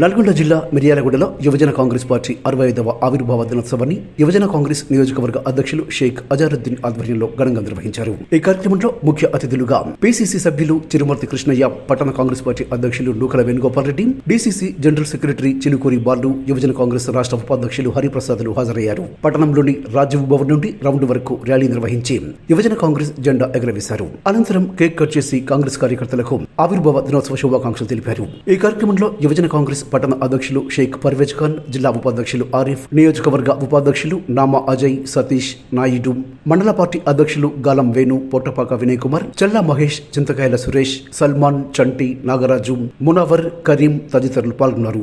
నల్గొండ జిల్లా మిర్యాలగూడలో యువజన కాంగ్రెస్ పార్టీ అరవై ఐదవ ఆవిర్భావ దినోత్సవాన్ని యువజన కాంగ్రెస్ నియోజకవర్గ అధ్యక్షులు షేక్ అజారుద్దీన్ ఆధ్వర్యంలో ఘనంగా నిర్వహించారు. ఈ కార్యక్రమంలో ముఖ్య అతిథులుగా పిసిసి సభ్యులు తిరుమూర్తి కృష్ణయ్య పట్టణ కాంగ్రెస్ పార్టీ అధ్యక్షులు Nukala Venugopal Reddy DCC general secretary Chilukuri Balu యువజన కాంగ్రెస్ రాష్ట్ర ఉపాధ్యక్షులు హరిప్రసాద్లు హాజరయ్యారు. పట్టణంలోని రాజీవ్ భవన్ నుండి రౌండ్ వరకు ర్యాలీ నిర్వహించి యువజన కాంగ్రెస్ జెండా ఎగరవేశారు. అనంతరం కేక్ కట్ చేసి కాంగ్రెస్ కార్యకర్తలకు ఆవిర్భావ దినోత్సవ శుభాకాంక్షలు తెలిపారు. ఈ కార్యక్రమంలో యువజన కాంగ్రెస్ పట్టణ అధ్యక్షులు షేక్ పర్వేజ్ ఖాన్ జిల్లా ఉపాధ్యక్షులు ఆరిఫ్ నియోజకవర్గ ఉపాధ్యక్షులు నామా అజయ్ సతీష్ నాయుడు మండల పార్టీ అధ్యక్షులు గాలం వేణు పొట్టపాక వినయ్ కుమార్ చల్లా మహేష్ చింతకాయల సురేష్ సల్మాన్ చంటి నాగరాజు మునవర్ కరీం తదితరులు పాల్గొన్నారు.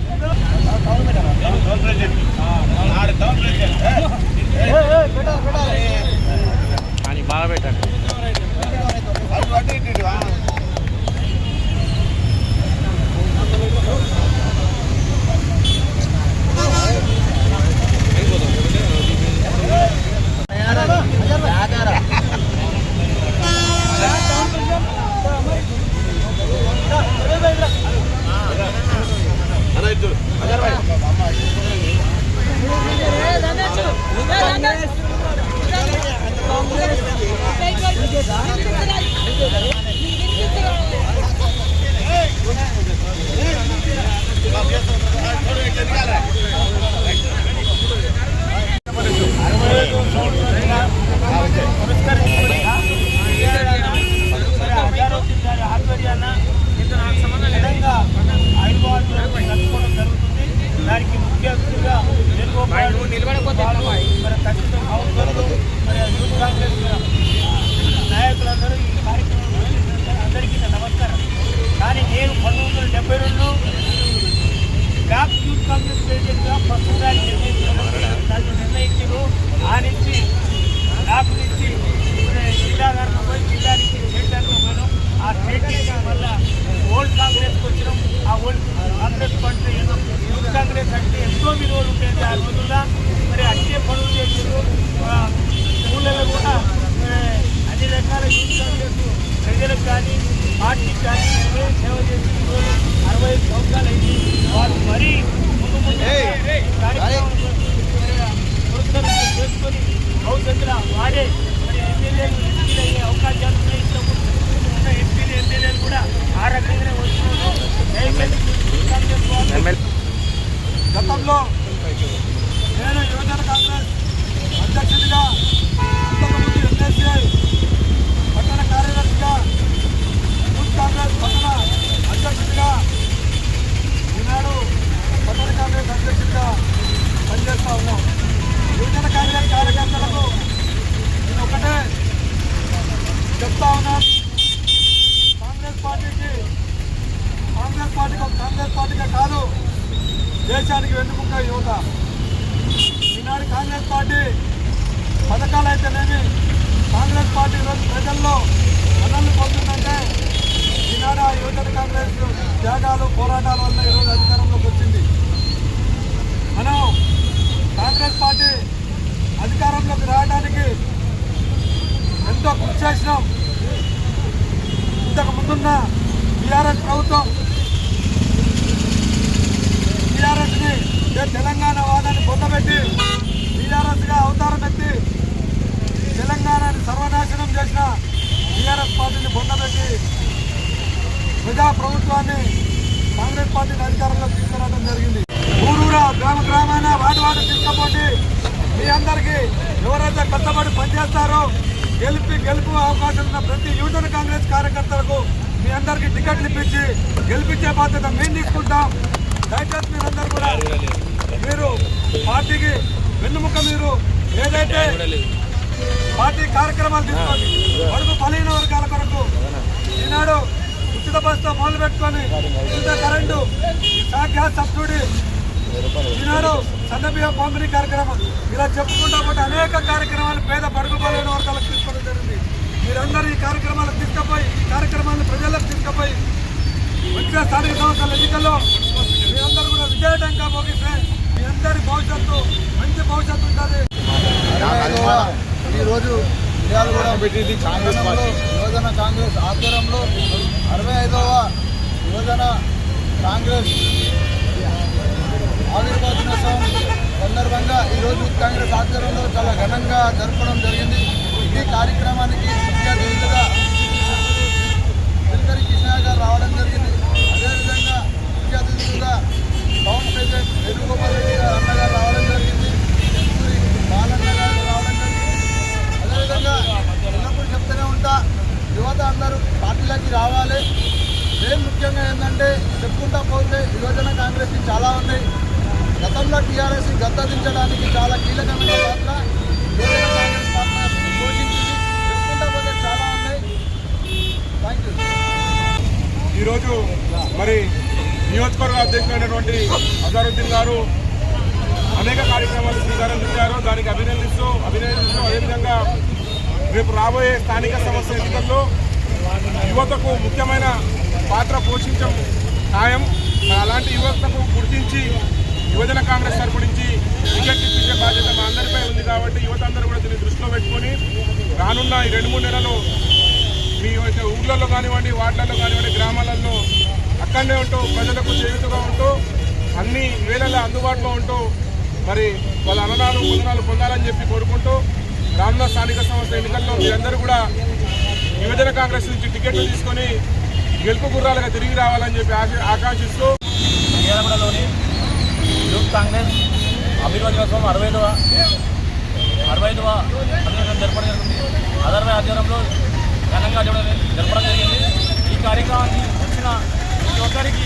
Youth Congress ప్రెసిడెంట్గా ప్రస్తుతానికి నిర్ణయించారు నన్ను నిర్ణయించారు ఆ నుంచి బ్లాక్ నుంచి మరి జిల్లా గారికి పోయి జిల్లా నుంచి స్టేట్ గారికి పోయినాం ఆ స్టేట్ నుంచి మళ్ళా ఓల్డ్ కాంగ్రెస్కి వచ్చినాం ఆ ఓల్డ్ కాంగ్రెస్ పార్టీ ఏదో యూత్ కాంగ్రెస్ అంటే ఎంతో విలువలు ఉండేది ఆ రోజుల్లో మరి అట్టే పనులు చేసారు స్కూళ్ళలో కూడా మరి అన్ని రకాల యూత్ కాంగ్రెస్ ప్రజలకు కానీ పార్టీకి కానీ ఎంతో సేవ చేసి ఈరోజు అరవై ఐదు సంవత్సరాలు అయింది వాళ్ళు మరీ ముందు ముందు ఈ కార్యక్రమం పురస్కరణ చేసుకొని భవిష్యత్తులో వాడే మరి ఎమ్మెల్యేలు ఎంపీలు అయ్యే అవకాశాలు ఉన్నాయి ఉన్న ఎంపీలు ఎమ్మెల్యేలు కూడా ఆ రకంగానే వస్తున్నారు గతంలో నేను యువజన కాంగ్రెస్ అధ్యక్షుడిగా అంతకుముందు ఎన్ఎస్ఐ పట్టణ కార్యదర్శిగా యూత్ కాంగ్రెస్ పట్టణ అధ్యక్షుడిగా ఈనాడు పట్టణ కాంగ్రెస్ అధ్యక్షుడిగా పనిచేస్తూ ఉన్నాం యువజన కాంగ్రెస్ కార్యకర్తలకు నేను ఒకటే చెప్తా ఉన్నాను కాంగ్రెస్ పార్టీకి కాంగ్రెస్ పార్టీ కాంగ్రెస్ పార్టీగా కాదు దేశానికి వెన్నుముక్క యువత. ఈనాడు కాంగ్రెస్ పార్టీ పథకాలు అయితేనేమి కాంగ్రెస్ పార్టీ ఈరోజు ప్రజల్లో మనల్ని పొందుతుందంటే ఈనాడు ఆ యువజన కాంగ్రెస్ త్యాగాలు పోరాటాల వల్ల ఈరోజు అధికారంలోకి వచ్చింది. మనం కాంగ్రెస్ పార్టీ అధికారంలోకి రావడానికి ఎంతో కృషి చేసినాం. ఇంతకు ముందున్న టీఆర్ఎస్ ప్రభుత్వం టీఆర్ఎస్ని తెలంగాణ వాదాన్ని పొందబెట్టి టీఆర్ఎస్గా అవతారం ఎత్తి చేసిన టీఆర్ఎస్ పార్టీని పొందబెట్టి ప్రజా ప్రభుత్వాన్ని కాంగ్రెస్ పార్టీని అధికారంలో తీసుకురావడం జరిగింది. ఊరూరా గ్రామ గ్రామాన వాటి వాటి తీసుకపోండి. మీ అందరికీ ఎవరైతే కష్టపడి పనిచేస్తారో గెలిపి గెలుపు అవకాశం ఉన్న ప్రతి యువజన కాంగ్రెస్ కార్యకర్తలకు మీ అందరికీ టికెట్లు ఇప్పించి గెలిపించే బాధ్యత మేము తీసుకుంటాం. దయచేసి మీరందరూ కూడా మీరు పార్టీకి వెన్నుముక మీరు ఏదైతే పార్టీ కార్యక్రమాలు తీసుకోండి వరకు బలహీన వర్గాల కొరకు ఈనాడు ఉచిత బస్తో మొదలు పెట్టుకొని ఉచిత కరెంటు గ్యాస్ సబ్సిడీ ఈనాడు సన్నబియ్యం పంపిణీ కార్యక్రమం. ఇలా చెప్పుకుంటా పోతే అనేక కార్యక్రమాలు పేద బడుగు బలైన వర్గాలకు తీసుకోవడం జరిగింది. మీరందరూ ఈ కార్యక్రమాలకు తీసుకుపోయి ఈ కార్యక్రమాలను ప్రజలకు తీసుకుపోయి వచ్చే స్థానిక సంస్థల ఎన్నికల్లో మీరందరూ కూడా విజయటంగా మోగిస్తే మీ అందరి భవిష్యత్తు మంచి భవిష్యత్తు ఉంటుంది. ఈరోజు పెట్టింది కాంగ్రెస్ పార్టీ. యువజన కాంగ్రెస్ ఆధ్వర్యంలో అరవై ఐదవ యువజన కాంగ్రెస్ ఆవిర్భావ దినోత్సవం సందర్భంగా ఈరోజు కాంగ్రెస్ ఆధ్వర్యంలో చాలా ఘనంగా జరపడం జరిగింది. ఈ కార్యక్రమానికి ముఖ్య అతిథులుగా చిలకరి కృష్ణ గారు రావడం జరిగింది. అదేవిధంగా ముఖ్య అతిథులుగా టౌన్ ప్రెసిడెంట్ వేణుగోపాల్ రెడ్డి గారు అన్నగారు రావడం జరిగింది. చిత్తూరి బాలన్న గారు రావడం జరిగింది. అదేవిధంగా ఎల్లప్పుడూ చెప్తూనే ఉంటా యువత అందరూ పార్టీలకి రావాలి. ఏం ముఖ్యంగా ఏంటంటే చెప్పుకుంటా పోతే యువజన కాంగ్రెస్కి చాలా ఉన్నాయి. గతంలో టీఆర్ఎస్ గద్దదించడానికి చాలా కీలకమైన పాత్ర కాంగ్రెస్ పాత్ర పోషించింది. చెప్పుకుంటా పోతే చాలా ఉన్నాయి. థ్యాంక్ యూ ఈరోజు మరి నియోజకవర్గ అధ్యక్షుడైనటువంటి అజారుద్దీన్ గారు అనేక కార్యక్రమాలు శ్రీకారం చుట్టారు దానికి అభినందిస్తూ అభినందిస్తూ అదేవిధంగా రేపు రాబోయే స్థానిక సంస్థ ఎన్నికల్లో యువతకు ముఖ్యమైన పాత్ర పోషించడం ఖాయం. అలాంటి యువతకు గుర్తించి యువజన కాంగ్రెస్ తరపు నుంచి టికెట్ ఇప్పించే బాధ్యత మా అందరిపై ఉంది కాబట్టి యువత అందరూ కూడా దీన్ని దృష్టిలో పెట్టుకొని రానున్న ఈ రెండు మూడు నెలలు మీ ఊళ్ళల్లో ఊర్లలో కానివ్వండి వార్డులలో కానివ్వండి గ్రామాలలో అక్కడనే ఉంటూ ప్రజలకు చేయుతుగా ఉంటూ అన్ని వేళల అందుబాటులో ఉంటూ మరి వాళ్ళ అన్నదాలు పొందనాలు పొందాలని చెప్పి కోరుకుంటూ రానున్న స్థానిక సంస్థ ఎన్నికల్లో మీరందరూ కూడా యువజన కాంగ్రెస్ నుంచి టికెట్లు తీసుకొని గెలుపు గుర్రాలుగా తిరిగి రావాలని చెప్పి ఆకాంక్షిస్తూ కాంగ్రెస్ అభివృద్ధి కోసం అరవై ఐదవ అరవై ఐదవ అధివేశనం జరపడం జరిగింది. అదర్వై ఆధ్వర్యంలో ఘనంగా జరపడం జరపడం జరిగింది. ఈ కార్యక్రమానికి వచ్చిన ప్రతి ఒక్కరికి